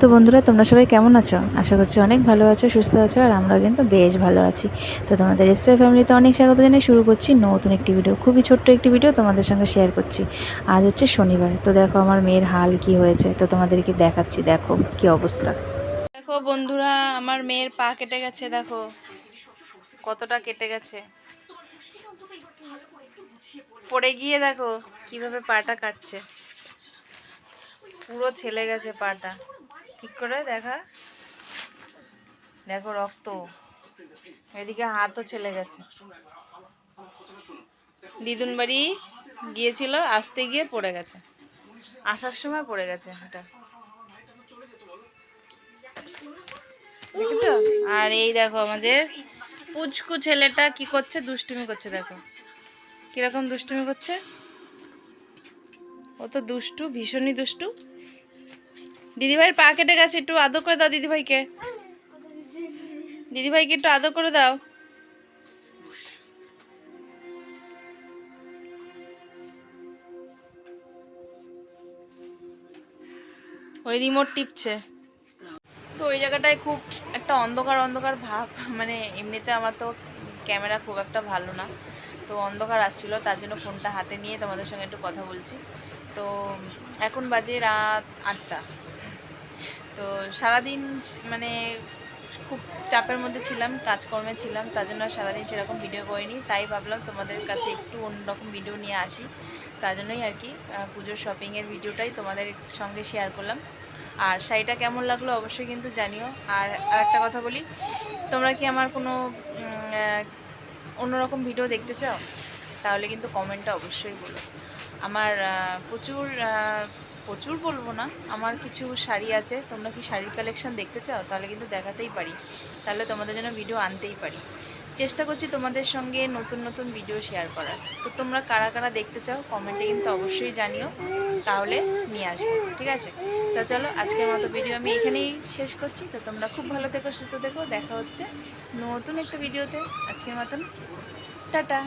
তো বন্ধুরা, তোমরা সবাই কেমন আছো? আশা করছি অনেক ভালো আছো, সুস্থ আছো, আর আমরা কিন্তু বেশ ভালো আছি। তো তোমাদের স্টার ফ্যামিলিতে অনেক স্বাগত জানিয়ে শুরু করছি নতুন একটি ভিডিও খুবই ছোট্ট একটি ভিডিও তোমাদের সঙ্গে শেয়ার করছি। আজ হচ্ছে শনিবার, তো দেখো আমার মেয়ের হাল কি হয়েছে, তো তোমাদেরকে দেখাচ্ছি, দেখো কি অবস্থা। দেখো বন্ধুরা, আমার মেয়ের পা কেটে গেছে, দেখো। কতটা কেটে গেছে। পড়ে গিয়ে দেখো কীভাবে পাটা কাটছে। পুরো ছেলে গেছে পাটা। ঠিক করে দেখা। দেখো রক্ত। এদিকে হাতও ছেলে গেছে। দিদুন বাড়ি গিয়েছিল, আসতে গিয়ে পড়ে গেছে। আসার সময় পড়ে গেছে এটা আর এই দেখো আমাদের পুচকু ছেলেটা কি করছে? দুষ্টুমি করছে, দেখো। কীরকম দুষ্টুমি করছে? ও তো দুষ্টু, ভীষণই দুষ্টু। দিদিভাইয়ের পা কেটে গেছে, একটু আদর করে দাও দিদিভাইকে। দিদিভাইকে একটু আদর করে দাও। ওই রিমোট টিপছে। তো ওই জায়গাটায় খুব একটা অন্ধকার অন্ধকার ভাব মানে এমনিতে আমার তো ক্যামেরা খুব একটা ভালো না। তো অন্ধকার আসছিল, তার জন্য ফোনটা হাতে নিয়ে তোমাদের সঙ্গে একটু কথা বলছি। তো এখন বাজে রাত আটটা। তো সারাদিন মানে খুব চাপের মধ্যে ছিলাম, কাজকর্মে ছিলাম, তার জন্য সারাদিন সেরকম ভিডিও করিনি। তাই ভাবলাম তোমাদের কাছে একটু অন্যরকম ভিডিও নিয়ে আসি। তার জন্যই আর কি পুজোর শপিংয়ের ভিডিওটাই তোমাদের সঙ্গে শেয়ার করলাম। আর শাড়িটা কেমন লাগল অবশ্যই কিন্তু জানিও। আর আর একটা কথা বলি, তোমরা কি আমার কোনো অন্যরকম ভিডিও দেখতে চাও? তাহলে কিন্তু কমেন্টটা অবশ্যই বলো। আমার প্রচুর প্রচুর বলব না, আমার কিছু শাড়ি আছে, তোমরা কি শাড়ির কালেকশান দেখতে চাও? তাহলে কিন্তু দেখাতেই পারি। তাহলে তোমাদের জন্য ভিডিও আনতেই পারি। চেষ্টা করছি তোমাদের সঙ্গে নতুন নতুন ভিডিও শেয়ার করার। তো তোমরা কারা কারা দেখতে চাও কমেন্টে কিন্তু অবশ্যই জানিও। তাহলে নিয়ে আসব, ঠিক আছে? তো চলো, আজকের মতো ভিডিও আমি এখানেই শেষ করছি। তো তোমরা খুব ভালো থেকো, সুস্থ থেকো, দেখা হচ্ছে নতুন একটা ভিডিওতে আজকের মতন, টাটা।